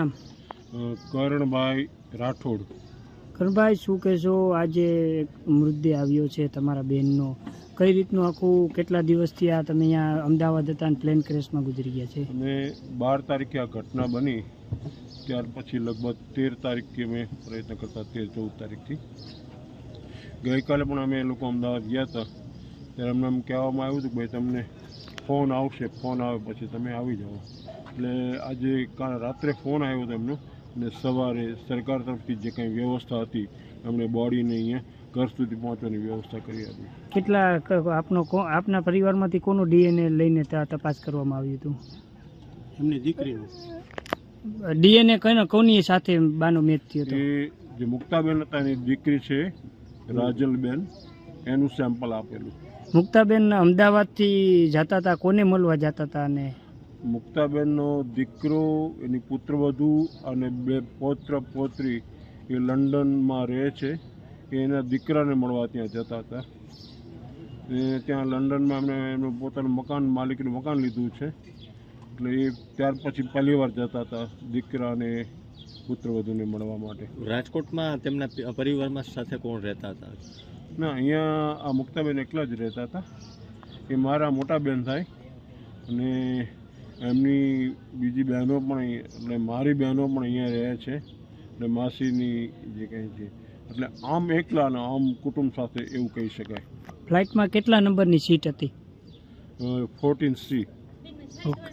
નામ? કરણભાઈ રાઠોડ. કરણભાઈ શું કહેશો? આજે એક મૃતદેહ આવ્યો છે તમારા બેનનો કઈ રીતનું આખું કેટલા દિવસથી આ તમે અહીંયા અમદાવાદ હતા અને પ્લેન ક્રેશમાં ગુજરી ગયા છે? અને બાર તારીખે આ ઘટના બની. ત્યાર પછી લગભગ તેર તારીખથી અમે પ્રયત્ન કરતા તેર ચૌદ તારીખથી. ગઈકાલે પણ અમે એ લોકો અમદાવાદ ગયા હતા. ત્યારે અમને એમ કહેવામાં આવ્યું હતું કે ભાઈ તમને ફોન આવશે. ફોન આવે પછી તમે આવી જાઓ. એટલે આજે કાલ રાત્રે ફોન આવ્યો હતો એમનો અને સવારે સરકાર તરફથી જે કંઈ વ્યવસ્થા હતી એમણે બોડીને અહીંયા ઘર સુધી પહોંચવાની વ્યવસ્થા કરી હતી. કેટલા આપનો કો- આપના પરિવારમાંથી કોનું ડીએનએ લઈને ત્યાં તપાસ કરવામાં આવ્યું હતું? એમની દીકરીનું ડીએનએ કઈ કોની સાથે બાનો મેચ થયો હતો? એ જે મુક્તાબેન હતા એની દીકરી છે રાજલબેન એનું સેમ્પલ આપેલું. મુક્તાબેન અમદાવાદથી જતા હતા કોને મળવા જતા હતા અને મુક્તાબેનનો દીકરો એની પુત્રવધુ અને બે પૌત્ર પૌત્રી એ લંડનમાં રહે છે. એ એના દીકરાને મળવા ત્યાં જતા હતા. એ ત્યાં લંડનમાં એમણે એમનું પોતાનું મકાન માલિકનું મકાન લીધું છે. એટલે એ ત્યાર પછી પહેલી વાર જતા હતા દીકરાને પુત્રવધુને મળવા માટે. રાજકોટમાં તેમના પરિવારમાં સાથે કોણ રહેતા હતા? ના અહીંયા આ મુક્તાબેન એકલા જ રહેતા હતા. એ મારા મોટા બેન થાય અને એમની બીજી બહેનો પણ એટલે મારી બહેનો પણ અહીંયા રહે છે અને માસીની જે કંઈ છે એટલે આમ એકલા અને આમ કુટુંબ સાથે એવું કહી શકાય. ફ્લાઇટમાં કેટલા નંબરની સીટ હતી? Fourteen C okay